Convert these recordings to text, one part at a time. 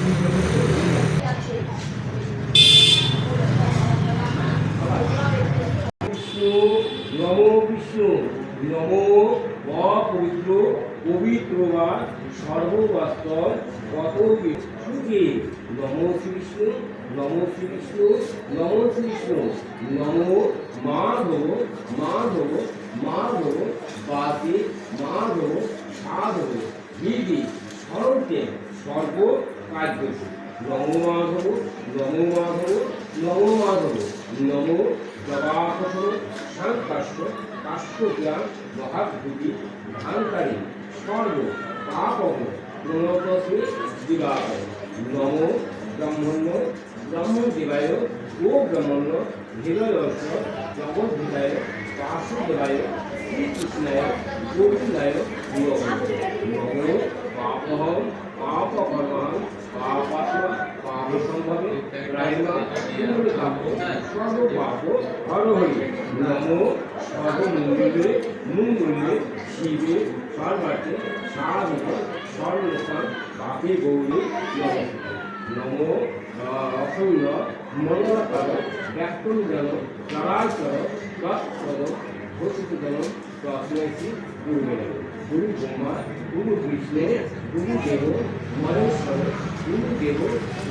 নম বিষ্ণু নম অপবিত্র পবিত্র বা সর্ববাস্তব কত সুখে। নম শ্রী বিষ্ণু নম শ্রী বিষ্ণু নম শ্রী বিষ্ণু নম মাধব মাধব মাধব বাতে মাধব সাধব বিধি সর্বে সর্ব কার্য নম মাধব নম মাধব নম মাধব, নম জবাকর্ষণ শান্তাস্য কাশ্যজ্ঞান মহাভূতি ধানকারী সর্ব পাপক প্রণতসে দিবাক নম ব্রহ্মণ্য, ব্রহ্মদেবায়, ও ব্রহ্মণ্য হৃদয়স্য জগদ্ধিতায়, বাসুদেবায়, শ্রীকৃষ্ণায়, গোবিন্দায় নম। নম পাপকর্মহম পাপাত্মা পাপসম্ভবে রায়মা কাব্য সর্বপাপ হরহরি নম সর্বমন্দিরে মঙ্গলে শিবে সর্বার্থে সাধিত সর্বস্থান পাপে গৌরী নম অখণ্ড মঙ্গলকার ব্যাকুল জন চরাচর তৎপদ ঘোষিত জন তস্মৈসি গুরুমেন গুরু ব্রহ্মা গুরু বিষ্ণু গুরু দেব মহেশ্বর গুরু দেব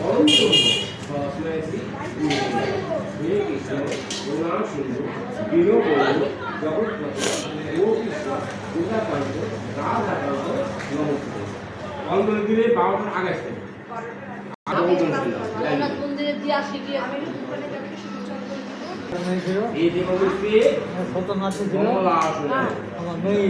অনন্ত তস্মৈসি গুরুমেন হে কৃষ্ণ করুণা সিন্ধু দীনবন্ধু জগৎপতি ও কৃষ্ণ পূজাকান্ত রাধাকান্ত নমস্তে। অন্তর দিলে বারোটার আগে আসতে। মন্দিরে দিয়ে আসি গিয়ে আমি এই যে বন্ধুটি শতনাথে ছিল আমার মেয়ে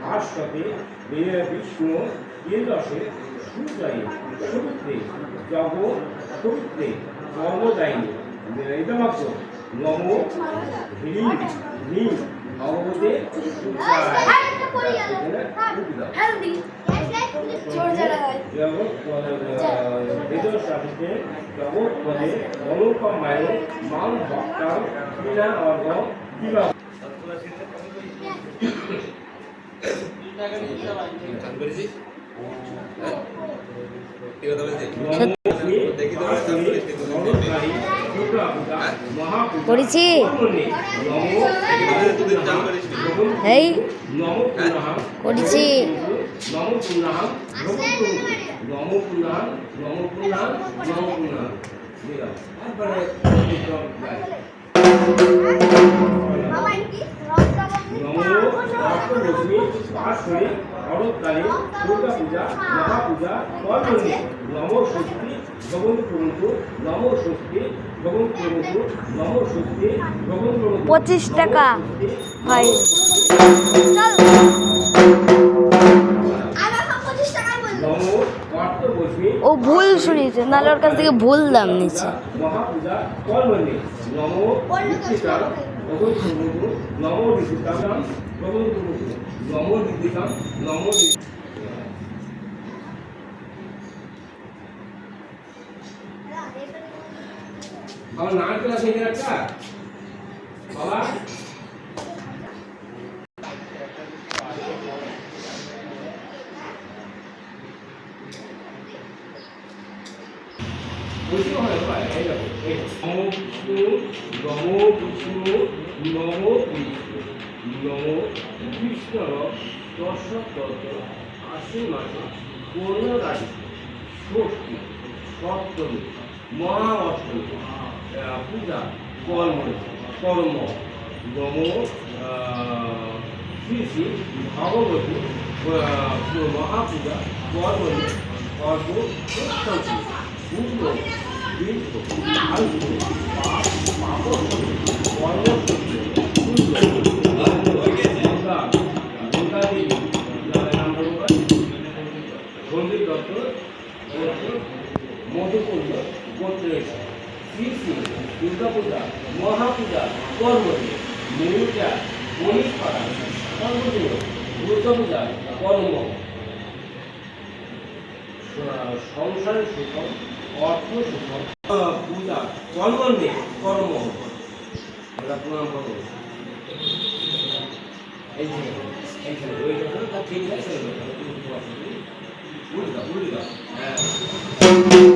ভাস্বতে বিনয় বিষ্ণু ইন্দ্রসে সূর্যায় সুপুত্রে জগ পবিত্রে কর্মদায়িনী ইদমাক্ষ নম হ্রিং হ্রিং ভগবতে জগৎ বেদশাস্ত্রে জগৎ পদে অনুপমায় মান ভক্তাং বিনা অর্ঘ বিবাহ করেছি? এই করেছি। একবারে নম অষ্টলক্ষ্মী পাশে শরৎকালে দুর্গা পূজা মহা পূজা কর্মণি নম ষষ্ঠী ভগবন্ত প্রভু নম ষষ্ঠী ভগবন্ত প্রভু নম ষষ্ঠী ভগবন্ত পঁচিশ টাকা ভাই ও ভুল শুনিয়েছে নাহলে ওর কাছ থেকে ভুল দাম নিচ্ছে। মহাপূজা কর্মণি নম ভগবন্ত প্রভু নম দীক্ষিতাম ভগবন্ত প্রভু নম দীক্ষিতাম নম আমার নারকেল আছে একটা? বাবা? বিষ্ণু নম বিষ্ণু নম বিষ্ণু নম মহা অষ্টমী পূজা কর্ম কর্ম নম শ্রী শ্রী ভগবতী মহাপূজা কর্মণি সর্ব অত্যন্ত পূর্ণ দীর্ঘ আয়ু পাপ পাপ কর্ম গঙ্গা গঙ্গা দেবী নাম বলব সন্দীপ দত্ত মধুকুণ্ড গোত্রেশ শ্রী শ্রী দুর্গা পূজা মহাপূজা মণিপাড়া সর্বদিন দুর্গা কর্ম। সংসারের সুখম অর্থ সুখম পূজা নেই কর্ম আমরা প্রণাম করব। এই এইখানে ওইটা ঠিক আছে উল্টা উল্টা হ্যাঁ।